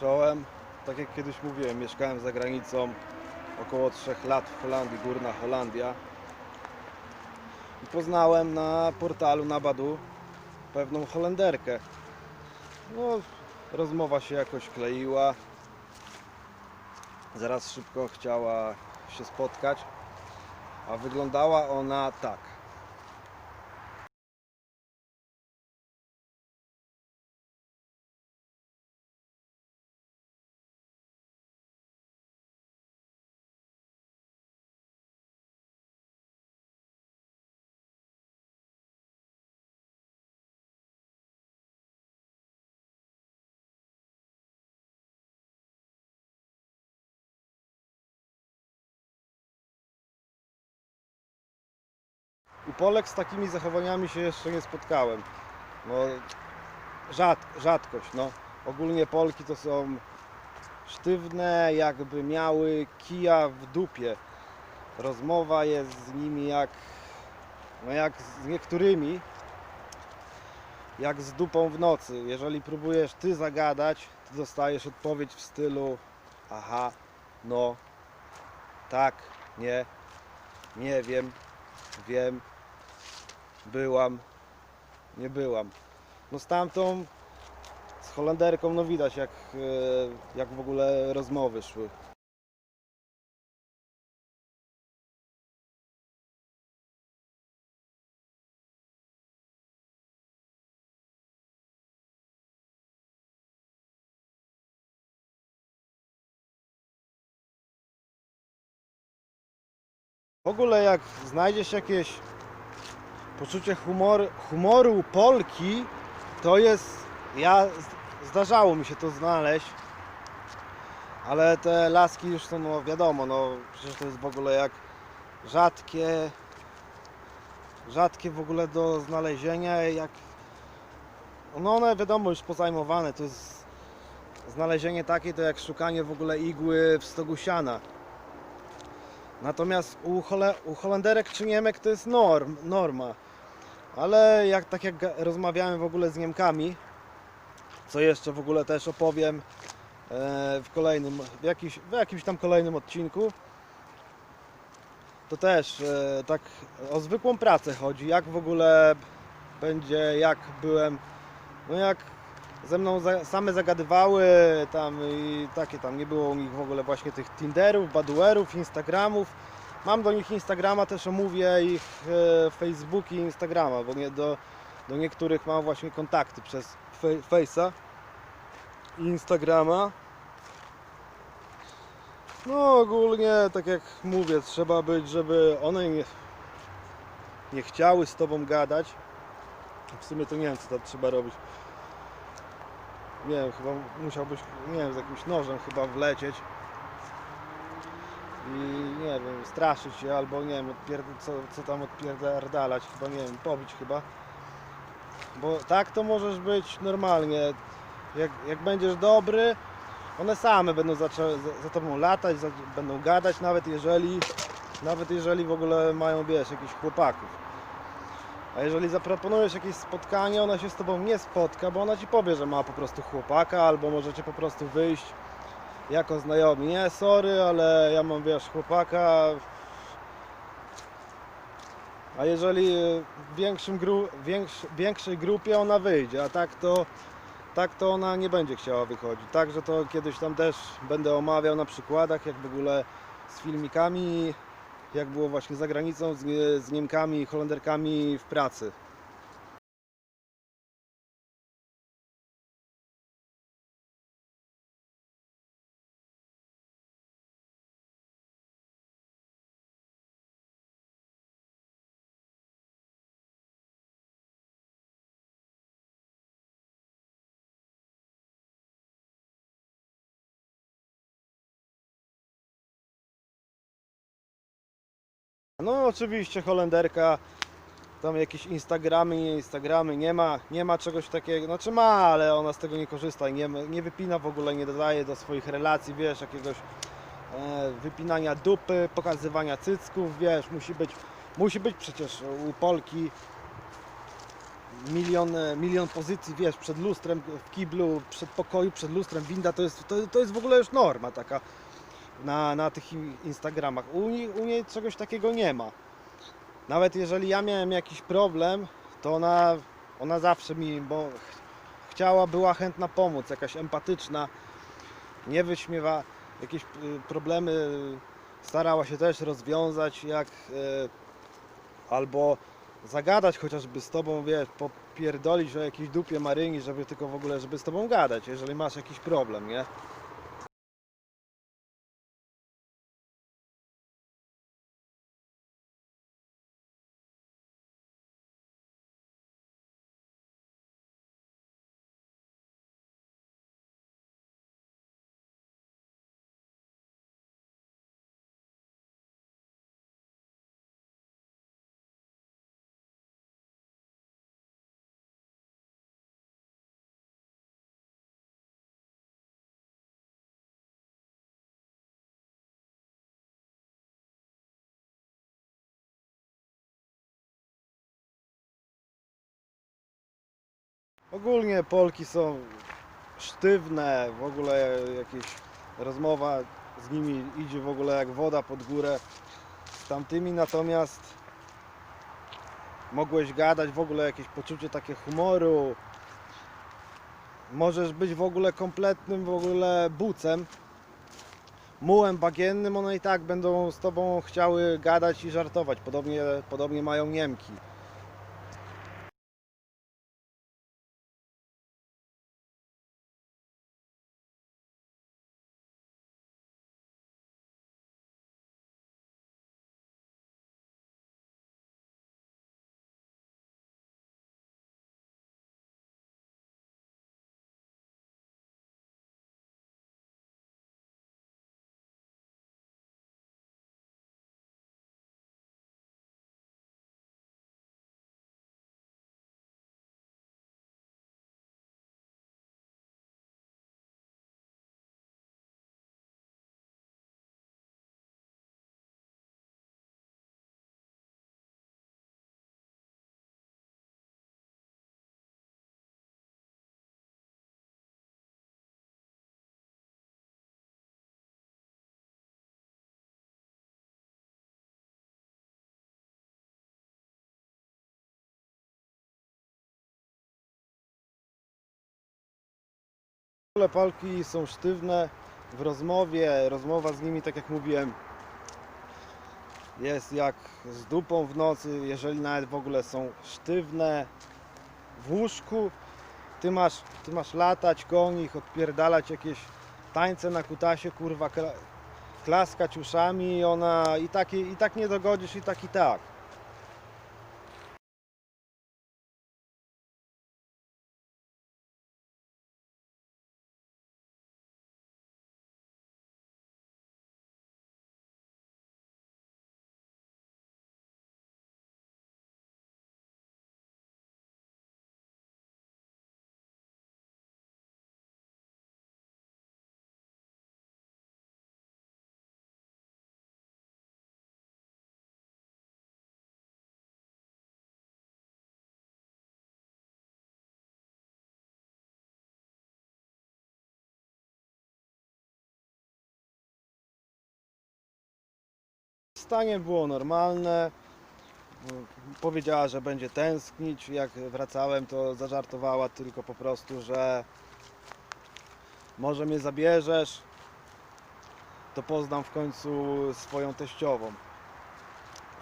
Czołem. Tak jak kiedyś mówiłem, mieszkałem za granicą około 3 lat w Holandii, Górna Holandia. I poznałem na portalu na Badu pewną Holenderkę. No, rozmowa się jakoś kleiła. Zaraz szybko chciała się spotkać, a wyglądała ona tak. Polek z takimi zachowaniami się jeszcze nie spotkałem. No, rzad, rzadkość, no. Ogólnie Polki to są sztywne, jakby miały kija w dupie. Rozmowa jest z nimi jak, no jak z niektórymi, jak z dupą w nocy. Jeżeli próbujesz ty zagadać, dostajesz odpowiedź w stylu aha, no, tak, nie, nie wiem, wiem, byłam, nie byłam. No z tamtą, z Holenderką, no widać jak, e, jak w ogóle rozmowy szły. W ogóle jak znajdziesz jakieś poczucie humoru, humoru Polki, to jest. Ja zdarzało mi się to znaleźć, ale te laski już są, no wiadomo, no przecież to jest w ogóle jak rzadkie, rzadkie w ogóle do znalezienia, jak no one wiadomo już pozajmowane, to jest znalezienie takie to jak szukanie w ogóle igły w stogu siana. Natomiast u, Hole, u Holenderek czy Niemek to jest norm, norma. Ale jak tak jak rozmawiałem w ogóle z Niemkami, co jeszcze w ogóle też opowiem e, w kolejnym, w, jakiś, w jakimś tam kolejnym odcinku, to też e, tak o zwykłą pracę chodzi, jak w ogóle będzie, jak byłem, no jak ze mną same zagadywały tam i takie tam, nie było u nich w ogóle właśnie tych Tinderów, Baduerów, Instagramów. Mam do nich Instagrama, też omówię ich e, Facebooki i Instagrama, bo nie, do, do niektórych mam właśnie kontakty przez Face'a i Instagrama. No ogólnie, tak jak mówię, trzeba być, żeby one nie, nie chciały z Tobą gadać. W sumie to nie wiem, co tam trzeba robić nie wiem, chyba musiałbyś, nie wiem, z jakimś nożem chyba wlecieć i nie wiem, straszyć się albo nie wiem, co, co tam odpierdalać, chyba nie wiem, pobić chyba. Bo tak to możesz być normalnie. Jak, jak będziesz dobry, one same będą za, za tobą latać, za, będą gadać, nawet jeżeli nawet jeżeli w ogóle mają, wiesz, jakichś chłopaków. A jeżeli zaproponujesz jakieś spotkanie, ona się z tobą nie spotka, bo ona ci powie, że ma po prostu chłopaka, albo możecie po prostu wyjść jako znajomi. Nie, sorry, ale ja mam, wiesz, chłopaka. A jeżeli w większym gru, większ, większej grupie ona wyjdzie, a tak to, tak to ona nie będzie chciała wychodzić. Także to kiedyś tam też będę omawiał na przykładach, jak w ogóle z filmikami jak było właśnie za granicą z, z Niemkami i Holenderkami w pracy. Oczywiście Holenderka, tam jakieś Instagramy, nie Instagramy, nie ma, nie ma czegoś takiego, znaczy ma, ale ona z tego nie korzysta nie, nie wypina w ogóle, nie dodaje do swoich relacji, wiesz, jakiegoś e, wypinania dupy, pokazywania cycków, wiesz, musi być, musi być przecież u Polki milion, e, milion pozycji, wiesz, przed lustrem, w kiblu, przed pokoju, przed lustrem, winda, to jest, to, to jest w ogóle już norma taka na, na tych in- Instagramach. U, u niej czegoś takiego nie ma. Nawet jeżeli ja miałem jakiś problem, to ona, ona zawsze mi, bo ch- chciała, była chętna pomóc, jakaś empatyczna, nie wyśmiewa, jakieś y, problemy starała się też rozwiązać, jak y, albo zagadać chociażby z tobą, wiesz, popierdolić o jakiejś dupie Maryni, żeby tylko w ogóle, żeby z tobą gadać, jeżeli masz jakiś problem, nie? Ogólnie Polki są sztywne, w ogóle jakieś rozmowa z nimi idzie w ogóle jak woda pod górę. Z tamtymi natomiast mogłeś gadać, w ogóle jakieś poczucie takie humoru. Możesz być w ogóle kompletnym w ogóle bucem, mułem bagiennym, one i tak będą z tobą chciały gadać i żartować. Podobnie, podobnie mają Niemki. Ogóle Polki są sztywne w rozmowie, rozmowa z nimi, tak jak mówiłem, jest jak z dupą w nocy, jeżeli nawet w ogóle są sztywne w łóżku, ty masz, ty masz latać koło nich, odpierdalać jakieś tańce na kutasie, kurwa, kla, klaskać uszami i ona i tak, i tak nie dogodzisz i tak i tak. Stanie było normalne. Powiedziała, że będzie tęsknić. Jak wracałem, to zażartowała tylko po prostu, że może mnie zabierzesz, to poznam w końcu swoją teściową.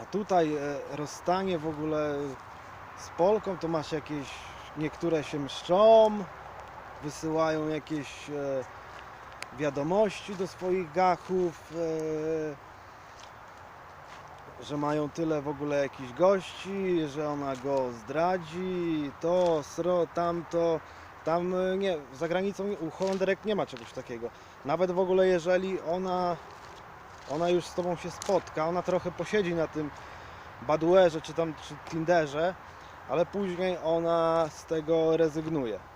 A tutaj e, rozstanie w ogóle z Polką to masz jakieś, niektóre się mszczą, wysyłają jakieś e, wiadomości do swoich gachów, e, że mają tyle w ogóle jakichś gości, że ona go zdradzi, to, sro, tamto. Tam e, nie, za granicą u Holenderek nie ma czegoś takiego. Nawet w ogóle jeżeli ona, ona już z tobą się spotka, ona trochę posiedzi na tym Baduerze czy tam czy Tinderze, ale później ona z tego rezygnuje.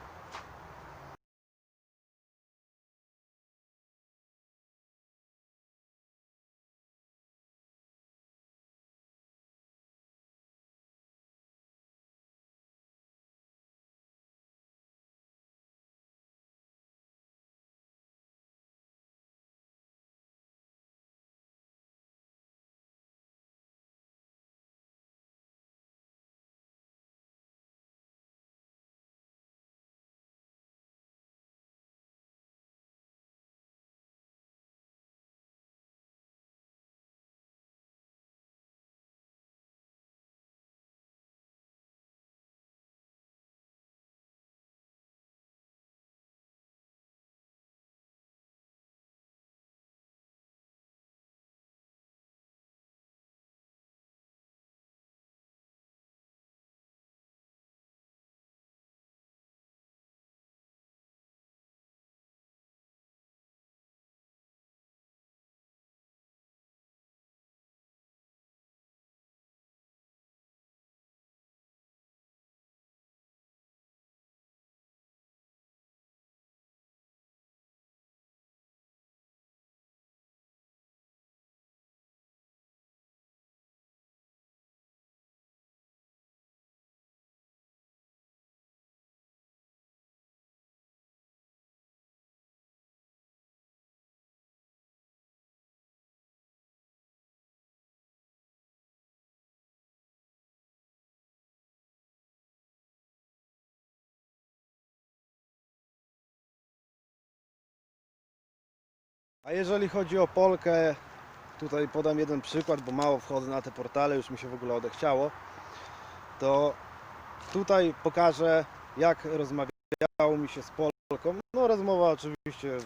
A jeżeli chodzi o Polkę, tutaj podam jeden przykład, bo mało wchodzę na te portale, już mi się w ogóle odechciało, to tutaj pokażę, jak rozmawiało mi się z Polką. No rozmowa oczywiście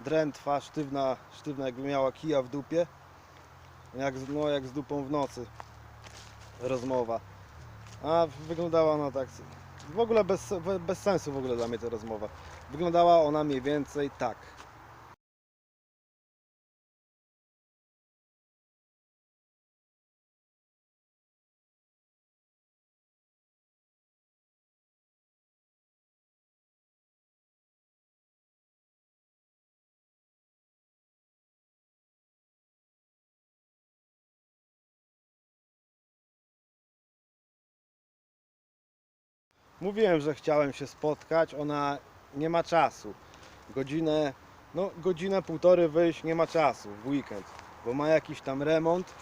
drętwa, sztywna, sztywna jakby miała kija w dupie, jak, no, jak z dupą w nocy rozmowa. A wyglądała ona tak, w ogóle bez, bez sensu w ogóle dla mnie ta rozmowa. Wyglądała ona mniej więcej tak. Mówiłem, że chciałem się spotkać, ona nie ma czasu. Godzinę, no godzinę, półtory wyjść nie ma czasu w weekend, bo ma jakiś tam remont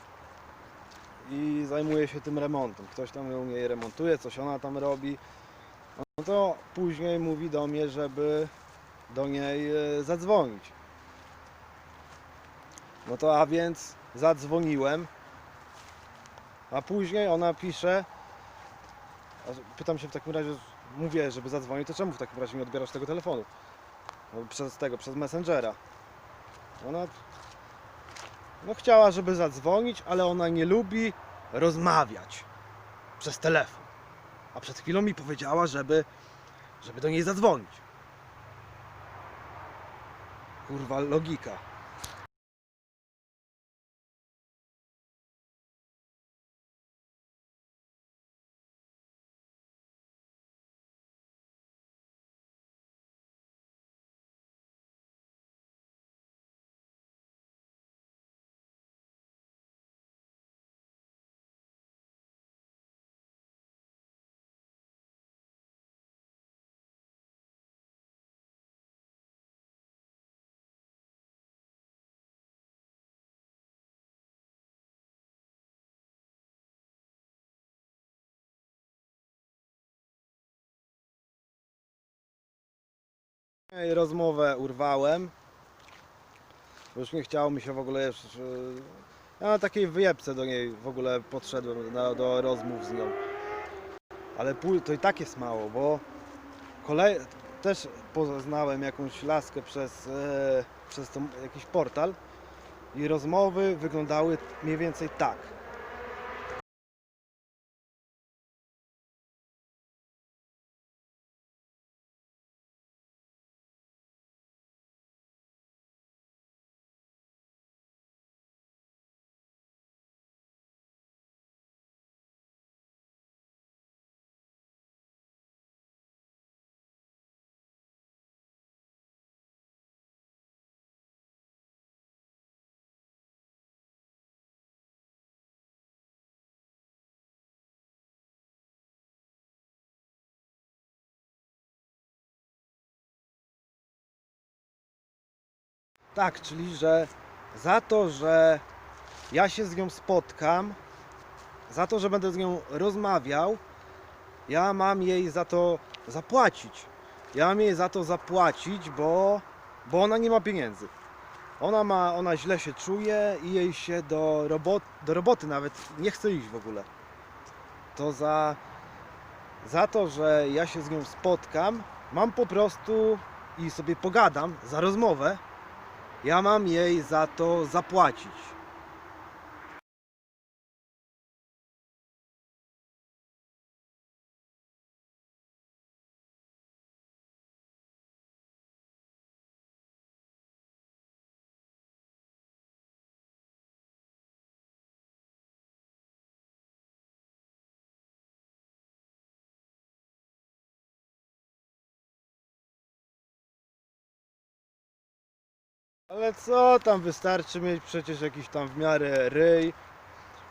i zajmuje się tym remontem. Ktoś tam u niej remontuje, coś ona tam robi. No to później mówi do mnie, żeby do niej e, zadzwonić. No to a więc zadzwoniłem, a później ona pisze, pytam się w takim razie, mówię, żeby zadzwonić, to czemu w takim razie nie odbierasz tego telefonu? No, przez tego, przez Messengera. Ona no chciała, żeby zadzwonić, ale ona nie lubi rozmawiać przez telefon. A przed chwilą mi powiedziała, żeby, żeby do niej zadzwonić. Kurwa, logika. Rozmowę urwałem. Już nie chciało mi się w ogóle jeszcze. Ja na takiej wyjebce do niej w ogóle podszedłem na, do rozmów z nią. Ale pół- to i tak jest mało, bo kolej, też poznałem jakąś laskę przez, e, przez tą, jakiś portal i rozmowy wyglądały mniej więcej tak. Tak, czyli że za to, że ja się z nią spotkam, za to, że będę z nią rozmawiał, ja mam jej za to zapłacić. Ja mam jej za to zapłacić, bo, bo ona nie ma pieniędzy. Ona ma, ona źle się czuje i jej się do, robot, do roboty nawet nie chce iść w ogóle. To za, za to, że ja się z nią spotkam, mam po prostu i sobie pogadam za rozmowę, ja mam jej za to zapłacić. Ale co tam wystarczy mieć przecież jakiś tam w miarę ryj,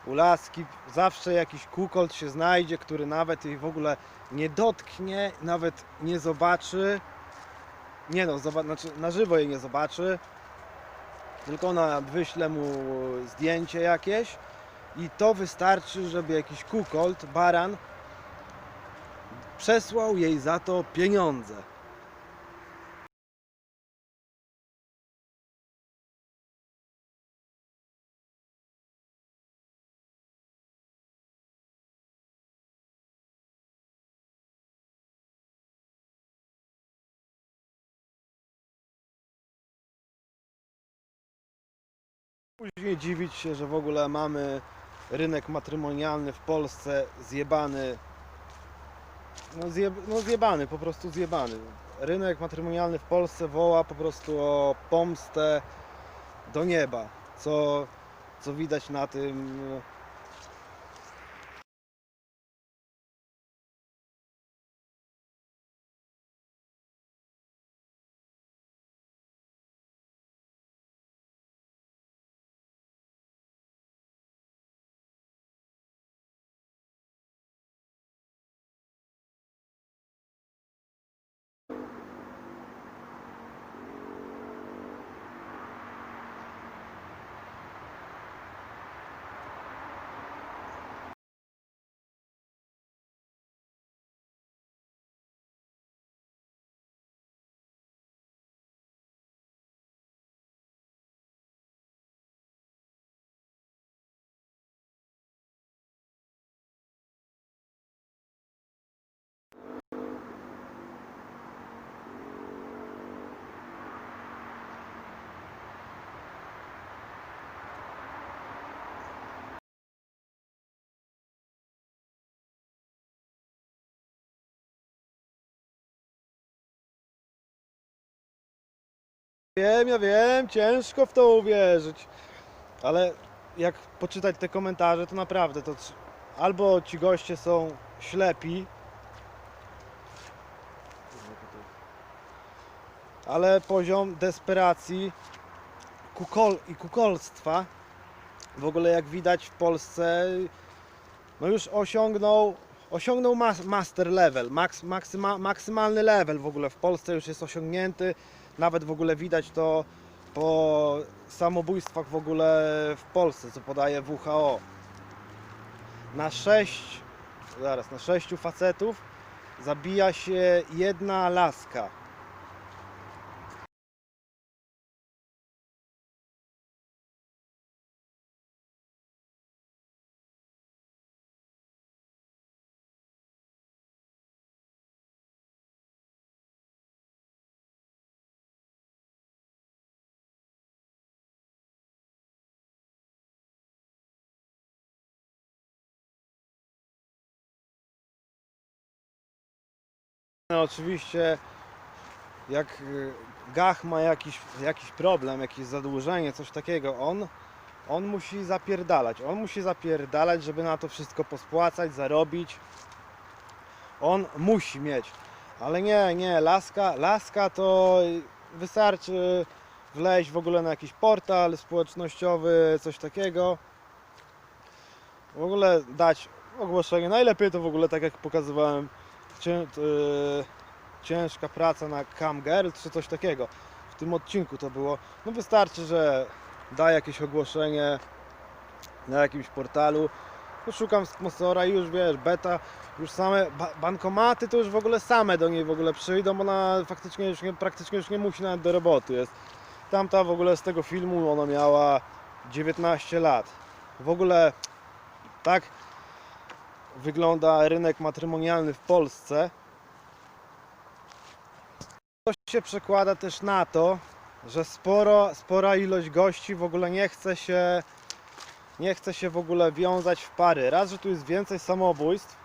u laski, zawsze jakiś kukolt się znajdzie, który nawet jej w ogóle nie dotknie, nawet nie zobaczy. Nie no, zoba- znaczy na żywo jej nie zobaczy, tylko ona wyśle mu zdjęcie jakieś i to wystarczy, żeby jakiś kukolt, baran przesłał jej za to pieniądze. Później dziwić się, że w ogóle mamy rynek matrymonialny w Polsce zjebany. No, no zjebany, po prostu zjebany. Rynek matrymonialny w Polsce woła po prostu o pomstę do nieba, co, co widać na tym. Wiem, ja wiem, ciężko w to uwierzyć. Ale jak poczytać te komentarze, to naprawdę to albo ci goście są ślepi, ale poziom desperacji kukol i kukolstwa w ogóle jak widać w Polsce no już osiągnął osiągnął mas, master level, maks, maksyma, maksymalny level w ogóle w Polsce już jest osiągnięty. Nawet w ogóle widać to po samobójstwach w ogóle w Polsce, co podaje WHO. Na 6, zaraz, na 6 facetów zabija się jedna laska. Oczywiście jak y, Gach ma jakiś, jakiś problem, jakieś zadłużenie, coś takiego, on, on musi zapierdalać. On musi zapierdalać, żeby na to wszystko pospłacać, zarobić. On musi mieć. Ale nie, nie, laska, laska to wystarczy wleźć w ogóle na jakiś portal społecznościowy, coś takiego. W ogóle dać ogłoszenie. Najlepiej to w ogóle tak jak pokazywałem cię, e, ciężka praca na Cam Girl czy coś takiego. W tym odcinku to było. No wystarczy, że da jakieś ogłoszenie na jakimś portalu. Szukam sponsora i już wiesz, beta, już same ba bankomaty to już w ogóle same do niej w ogóle przyjdą, ona faktycznie już nie, praktycznie już nie musi nawet do roboty jest. Tamta w ogóle z tego filmu ona miała 19 lat. W ogóle tak wygląda rynek matrymonialny w Polsce. To się przekłada też na to, że sporo, spora ilość gości w ogóle nie chce się nie chce się w ogóle wiązać w pary. Raz, że tu jest więcej samobójstw,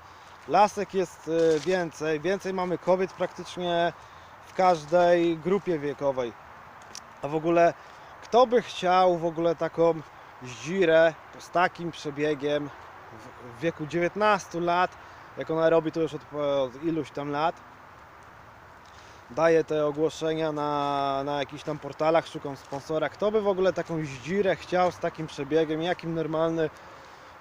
lasek jest y, więcej, więcej mamy kobiet praktycznie w każdej grupie wiekowej. A w ogóle kto by chciał w ogóle taką zdzirę z takim przebiegiem w- wieku 19 lat, jak ona robi to już od, od iluś tam lat, daje te ogłoszenia na, na jakichś tam portalach, szukam sponsora. Kto by w ogóle taką zdzirę chciał z takim przebiegiem? Jakim normalny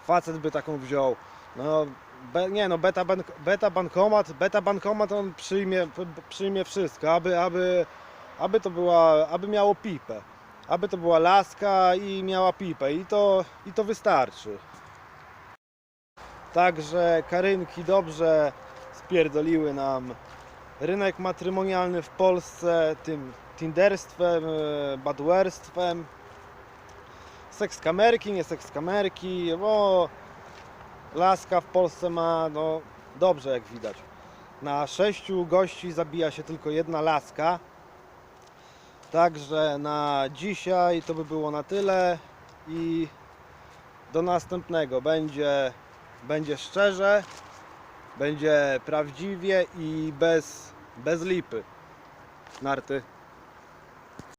facet by taką wziął? No, be, nie no, beta, bank, beta bankomat, beta bankomat on przyjmie, przyjmie wszystko, aby, aby, aby to była, aby miało pipę. Aby to była laska i miała pipę i to, i to wystarczy. Także Karynki dobrze spierdoliły nam rynek matrymonialny w Polsce tym tinderstwem, e, badwerstwem. Sekskamerki, nie sekskamerki, bo laska w Polsce ma no dobrze jak widać. Na sześciu gości zabija się tylko jedna laska. Także na dzisiaj to by było na tyle. i do następnego będzie, będzie szczerze, będzie prawdziwie i bez, bez lipy. Narty.